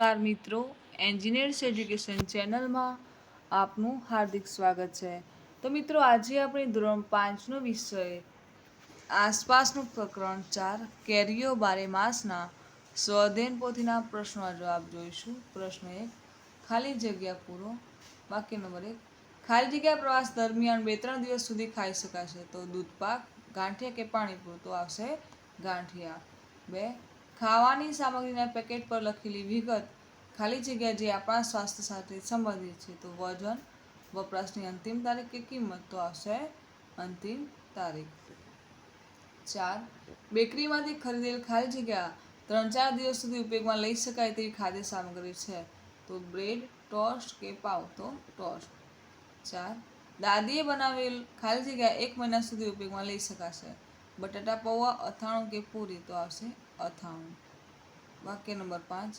નમસ્કાર મિત્રો, engineers education ચેનલમાં આપનું હાર્દિક સ્વાગત છે. તો મિત્રો, આજે આપણે ધોરણ પાંચનો વિષય, આસપાસનું પ્રકરણ ચાર, કેરીઓ બારે માસના સ્વદેન પોથીના પ્રશ્નોના જવાબ જોઈશું. પ્રશ્ન એક, ખાલી જગ્યા પૂરો. વાક્ય નંબર એક, ખાલી જગ્યા પ્રવાસ દરમિયાન બે ત્રણ દિવસ સુધી ખાઈ શકાશે. તો દૂધપાક, ગાંઠિયા કે પાણીપુર? તો આવશે ગાંઠિયા. બે ખાવાની સામગ્રીના પેકેટ પર લખેલી વિગત ખાલી જગ્યા જે આપણા સ્વાસ્થ્ય સાથે સંબંધિત છે. તો વજન, વપરાશની અંતિમ તારીખ કે કિંમત? તો આવશે અંતિમ તારીખ. ચાર, બેકરીમાંથી ખરીદેલ ખાલી જગ્યા ત્રણ ચાર દિવસ સુધી ઉપયોગમાં લઈ શકાય તેવી ખાદ્ય સામગ્રી છે. તો બ્રેડ, ટોસ્ટ કે પાવ તો ટોસ્ટ. ચાર, દાદીએ બનાવેલ ખાલી જગ્યા એક મહિના સુધી ઉપયોગમાં લઈ શકાશે. બટાટા પૌવા, અથાણું કે પૂરી? તો આવશે અથાણું. વાક્ય નંબર પાંચ.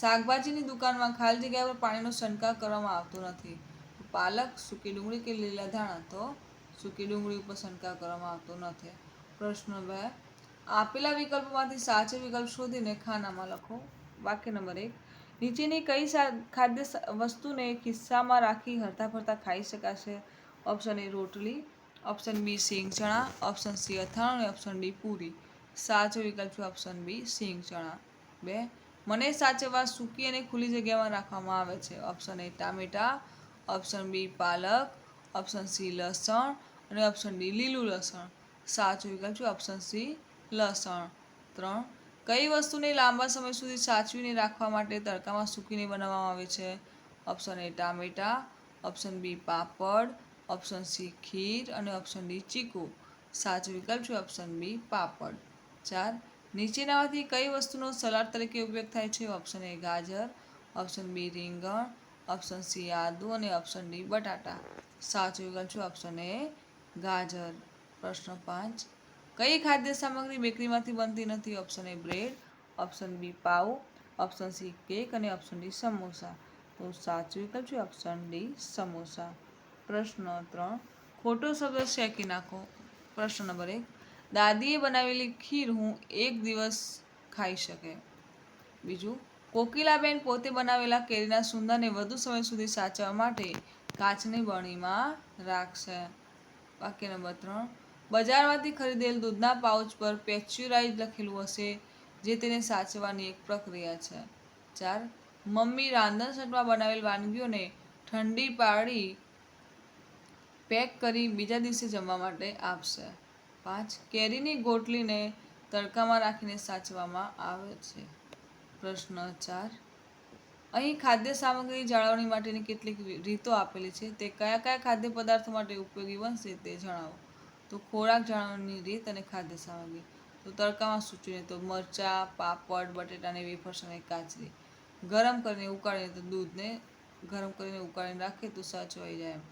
શાકભાજીની દુકાનમાં ખાલી જગ્યા પર પાણીનો છંટકાવ કરવામાં આવતો નથી. પાલક, સૂકી ડુંગળી કે લીલા ધાણા? તો સૂકી ડુંગળી ઉપર છંટકાવ કરવામાં આવતો નથી. પ્રશ્ન બે. આપેલા વિકલ્પોમાંથી સાચો વિકલ્પ શોધીને ખાનામાં લખો. વાક્ય નંબર એક. નીચેની કઈ ખાદ્ય વસ્તુને ખિસ્સામાં રાખી હરતા ફરતા ખાઈ શકાશે? ઓપ્શન એ રોટલી ઓપ્શન બી સિંગ ચણા ઓપ્શન સી અથાણું અને ઓપ્શન ડી પૂરી સાચો વિકલ્પ છે ઓપ્શન બી સિંગ ચણા બે. મને સાચવવા સૂકી અને ખુલ્લી જગ્યામાં રાખવામાં આવે છે. ઓપ્શન એ ટામેટા. ઓપ્શન બી પાલક. ઓપ્શન સી લસણ. અને ઓપ્શન ડી લીલું લસણ. સાચો વિકલ્પ છે ઓપ્શન સી લસણ. ત્રણ. કઈ વસ્તુને લાંબા સમય સુધી સાચવીને રાખવા માટે તડકામાં સૂકીને બનાવવામાં આવે છે? ઓપ્શન એ ટામેટા. ઓપ્શન બી પાપડ. ઓપ્શન સી ખીર અને ઓપ્શન ડી ચીકુ. સાચો વિકલ્પ છે ઓપ્શન બી પાપડ. ચાર, નીચેનામાંથી કઈ વસ્તુનો સલાડ તરીકે ઉપયોગ થાય છે? ઓપ્શન એ ગાજર. ઓપ્શન બી રીંગણ. ઓપ્શન સી આદુ અને ઓપ્શન ડી બટાટા. સાચો વિકલ્પ છે ઓપ્શન એ ગાજર. પ્રશ્ન પાંચ, કઈ ખાદ્ય સામગ્રી બેકરીમાંથી બનતી નથી? Option A bread. Option B pav. Option C cake અને ઓપ્શન ડી સમોસા. તો સાચો વિકલ્પ છે ઓપ્શન ડી સમોસા. પ્રશ્ન ત્રણ ખોટો શબ્દ શેકી નાખો? પ્રશ્ન નંબર એક. દાદીએ બનાવેલી ખીર હું એક દિવસ ખાઈ શકે? બીજું. કોકિલાબેન પોતે બનાવેલા કેરીના સુંદરને વધુ સમય સુધી સાચવવા માટે કાચની બરણીમાં રાખશે. વાક્ય નંબર ત્રણ. બજારમાંથી ખરીદેલ દૂધના પાઉચ પર પેચ્યુરાઇઝ લખેલું હશે, જે તેને સાચવવાની એક પ્રક્રિયા છે. ચાર. મમ્મી રાંધણ સટમાં બનાવેલ વાનગીઓને ઠંડી પાડી પેક કરી બીજા દિવસે જમવા માટે આપશે. પાંચ, કેરીની ગોટલીને તડકામાં રાખીને સાચવામાં આવે છે. પ્રશ્ન ચાર, અહીં ખાદ્ય સામગ્રી જાળવણી માટેની કેટલીક રીતો આપેલી છે. તે કયા કયા ખાદ્ય પદાર્થો માટે ઉપયોગી બનશે તે જણાવો. તો ખોરાક જાળવણીની રીત અને ખાદ્ય સામગ્રી. તો તડકામાં સૂચવીને તો મરચાં, પાપડ, બટેટાને વેફર્સ અને કાચરી. ગરમ કરીને ઉકાળીને તો દૂધને ગરમ કરીને ઉકાળીને રાખીએ તો સાચવાઈ જાય એમ.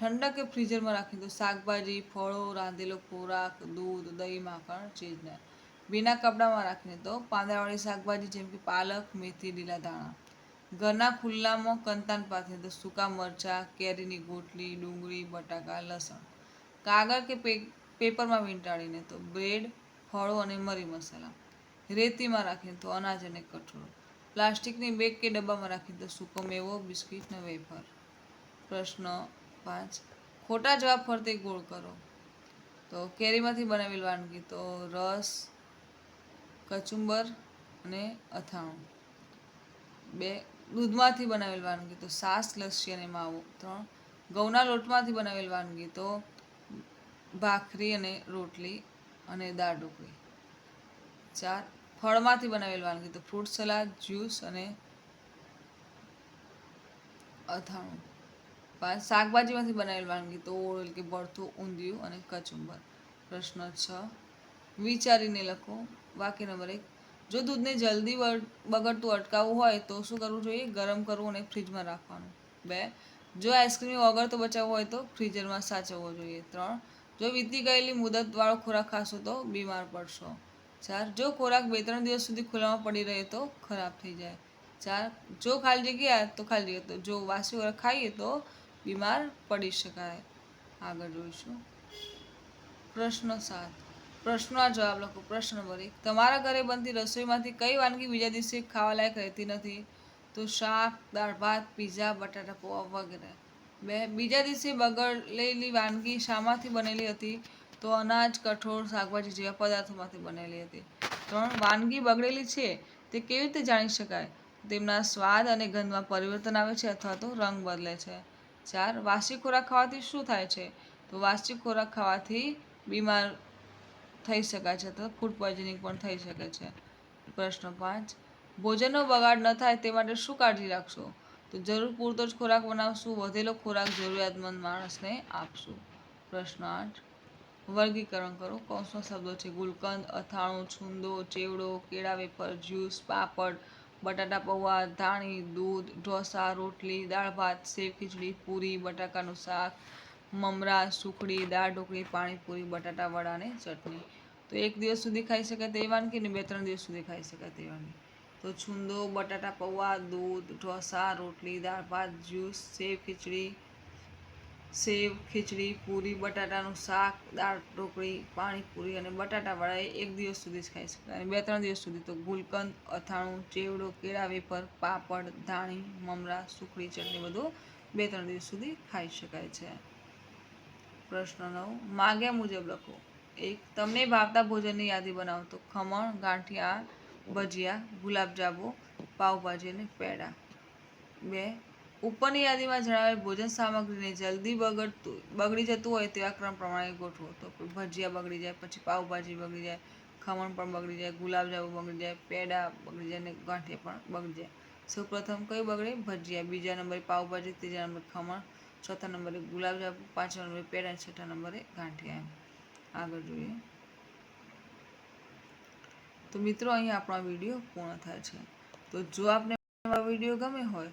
ઠંડા કે ફ્રીઝરમાં રાખી તો શાકભાજી, ફળો, રાંધેલો ખોરાક, દૂધ, દહીં, માખણ ચીજના બીના કપડામાં રાખીને તો પાંદડાવાળી શાકભાજી જેમ કે પાલક, મેથી, લીલા ધાણા. ઘરના ખુલ્લામાં કંતાન પાથરીને તો સૂકા મરચાં, કેરીની ગોટલી, ડુંગળી, બટાકા, લસણ. કાગળ કે પેપરમાં વીંટાળીને તો બ્રેડ, ફળો અને મરી મસાલા. રેતીમાં રાખીને તો અનાજ અને કઠોળ. પ્લાસ્ટિકની બેગ કે ડબ્બામાં રાખીને તો સૂકો મેવો, બિસ્કિટ ને વેફર. પ્રશ્ન પાંચ. ખોટા જવાબ ફરતે ગોળ કરો. તો કેરીમાંથી બનાવેલ વાનગી તો રસ, કચુંબર અને અથાણું. બે, દૂધમાંથી બનાવેલ વાનગી તો સાસ, લસ્સી અને માવો. ત્રણ, ઘઉંના લોટમાંથી બનાવેલ વાનગી તો ભાખરી અને રોટલી અને દાળ ઢોકળી. ચાર, ફળમાંથી બનાવેલ વાનગી તો ફ્રૂટ સલાડ, જ્યુસ અને અથાણું. શાકભાજીમાંથી બનાવેલ વાનગી તો ઓળ કે ભરથું ઊંધિયું અને કચુંબર. પ્રશ્ન છ. વિચારીને લખો. વાક્ય નંબર એક. જો દૂધને જલ્દી બગડતું અટકાવવું હોય તો શું કરવું જોઈએ? ગરમ કરવું અને ફ્રીજમાં રાખવાનું. બે. જો આઈસ્ક્રીમ ઓગળતો બચાવવો હોય તો ફ્રીઝરમાં સાચવવો જોઈએ. ત્રણ. જો વીતી ગયેલી મુદતવાળો ખોરાક ખાશો તો બીમાર પડશો. ચાર. જો ખોરાક બે ત્રણ દિવસ સુધી ખુલ્લામાં પડી રહે તો ખરાબ થઈ જાય. ચાર. જો ખાલી જગ્યા તો ખાલી જગ્યા. તો જો વાસી ખોરાક ખાઈએ તો બીમાર પડી શકાય. આગળ જોઈશું. પ્રશ્ન સાત. પ્રશ્નના જવાબ લખો. પ્રશ્ન નંબર એક. તમારા ઘરે બનતી રસોઈમાંથી કઈ વાનગી બીજા દિવસે ખાવા લાયક રહેતી નથી? તો શાક, દાળ, ભાત, પીઝા, બટાટા પૌવા વગેરે. બે. બીજા દિવસે બગડેલી વાનગી શામાંથી બનેલી હતી? તો અનાજ, કઠોળ, શાકભાજી જેવા પદાર્થોમાંથી બનેલી હતી. ત્રણ. વાનગી બગડેલી છે? તે કેવી રીતે જાણી શકાય? તેમના સ્વાદ અને ગંધમાં પરિવર્તન આવે છે અથવા તો રંગ બદલે છે? ચાર વાસી ખોરાક ખાવાથી શું થાય છે? તો વાસી ખોરાક ખાવાથી બીમાર થઈ શકાય છે તો ફૂડ પોઈઝનિંગ પણ થઈ શકે છે. પ્રશ્ન પાંચ, ભોજનનો બગાડ ન થાય તે માટે શું કાળજી રાખશો? તો જરૂર પૂરતો જ ખોરાક બનાવશું, વધેલો ખોરાક જરૂરિયાતમંદ માણસને આપશું. પ્રશ્ન આઠ, વર્ગીકરણ કરો. કૌંસમાં શબ્દો છે, ગુલકંદ, અથાણું, છુંદો, ચેવડો, કેળા, વેફર, જ્યુસ, પાપડ બટાટા પૌવા, ધાણી, દૂધ, ઢોસા, રોટલી, દાળ ભાત, સેવ, ખીચડી, પૂરી, બટાકાનું શાક, મમરા, સુખડી, દાળ ઢોકળી, પાણીપુરી, બટાટા વડા અને ચટણી. તો એક દિવસ સુધી ખાઈ શકાય તેવી વાનગી ને બે ત્રણ દિવસ સુધી ખાઈ શકાય તેવી વાનગી તો છુંદો, બટાટા પૌવા, દૂધ, ઢોસા, રોટલી, દાળ ભાત, જ્યુસ, સેવ, ખીચડી સેવ, ખીચડી, પૂરી, બટાટાનું શાક, દાળ, ઢોકળી, પાણીપુરી અને બટાટાવાળા એ એક દિવસ સુધી જ ખાઈ શકાય અને બે ત્રણ દિવસ સુધી તો ગુલકંદ, અથાણું, ચેવડો, કેળા, વેફર, પાપડ, ધાણી, મમરા, સુખડી, ચટણી બધું બે ત્રણ દિવસ સુધી ખાઈ શકાય છે. પ્રશ્ન નવ. માગ્યા મુજબ લખો. એક, તમને ભાવતા ભોજનની યાદી બનાવો તો ખમણ, ગાંઠિયા, ભજીયા, ગુલાબજાંબુ પાવભાજી અને પેડા. બે ઉપરની યાદીમાં જણાવેલ ભોજન સામગ્રીને જલ્દી બગડતું, બગડી જતું હોય તેવા ક્રમ પ્રમાણે ગોઠવો. તો ભજીયા બગડી જાય, પછી પાવભાજી બગડી જાય, ખમણ પણ બગડી જાય, ગુલાબજાંબુ બગડી જાય, પેડા બગડી જાય અને ગાંઠિયા પણ બગડી જાય. સૌપ્રથમ કઈ બગડે? ભજીયા. બીજા નંબરે પાવભાજી ત્રીજા નંબરે ખમણ, ચોથા નંબરે ગુલાબજાંબુ, પાંચમા નંબરે પેડા અને છઠ્ઠા નંબરે ગાંઠિયા એમ. આગળ જોઈએ. તો મિત્રો અહીં આપણો વીડિયો પૂર્ણ થાય છે. તો જો આપને વીડિયો ગમે હોય